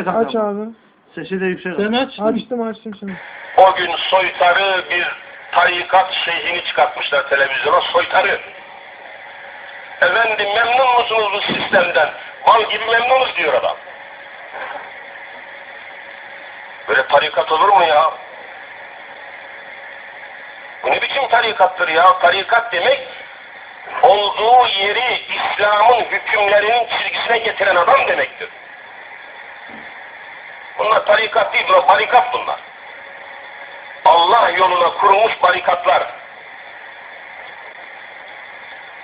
Aç abi. Sesi de yüksek. Sen aç. Açtım açtım şimdi. O gün soytarı bir tarikat şeyhini çıkartmışlar televizyona soytarı. Efendim memnun musunuz bu sistemden? Mal gibi memnunuz diyor adam. Böyle tarikat olur mu ya? Bu ne biçim tarikattır ya? Tarikat demek olduğu yeri İslam'ın hükümlerinin çizgisine getiren adam demektir. Bunlar tarikat değil, bunlar tarikat bunlar. Allah yoluna kurulmuş barikatlar.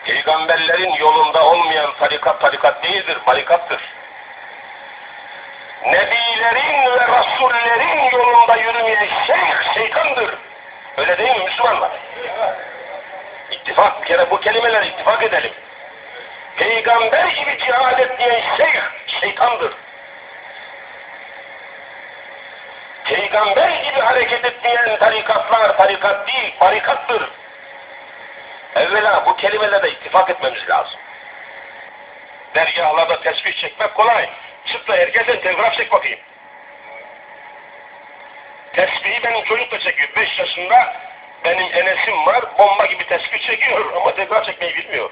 Peygamberlerin yolunda olmayan tarikat tarikat değildir, barikattır. Nebilerin ve rasullerin yolunda yürümeyen şeyh şeytandır. Öyle değil mi Müslümanlar? İttifak, bir kere bu kelimeler ittifak edelim. Peygamber gibi cihad etmeyen şeyh şeytandır. Peygamber gibi hareket etmeyen tarikatlar tarikat değil, barikattır. Evvela bu kelimelerde ittifak etmemiz lazım. Dergahlarda tesbih çekmek kolay. Çıtla herkesten telgraf çek bakayım. Tesbihi benim çocuk da çekiyor. Beş yaşında benim enesim var. Bomba gibi tesbih çekiyor ama telgraf çekmeyi bilmiyor.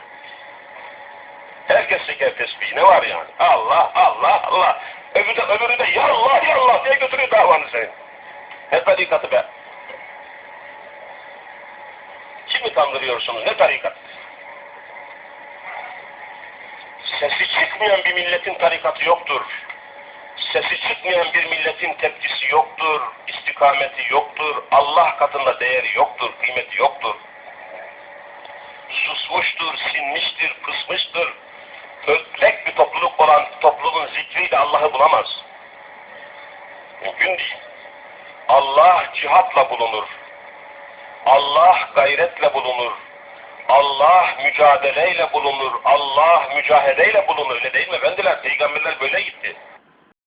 Herkes çeker tesbihi. Ne var yani? Allah, Allah, Allah. Öbürü de, öbürü de ya Allah, ya Allah diye götürüyor davanı senin. Ne tarikatı be? Kimi kandırıyorsunuz? Ne tarikat? Sesi çıkmayan bir milletin tarikatı yoktur. Sesi çıkmayan bir milletin tepkisi yoktur. istikameti yoktur. Allah katında değeri yoktur. Kıymeti yoktur. Susmuştur, sinmiştir, kısmıştır. Ötlek bir topluluk olan toplumun zikriyle Allah'ı bulamaz. Mümkün değil. Allah cihatla bulunur. Allah gayretle bulunur. Allah mücadeleyle bulunur. Allah mücahedeyle bulunur. Öyle değil mi efendiler? Peygamberler böyle gitti.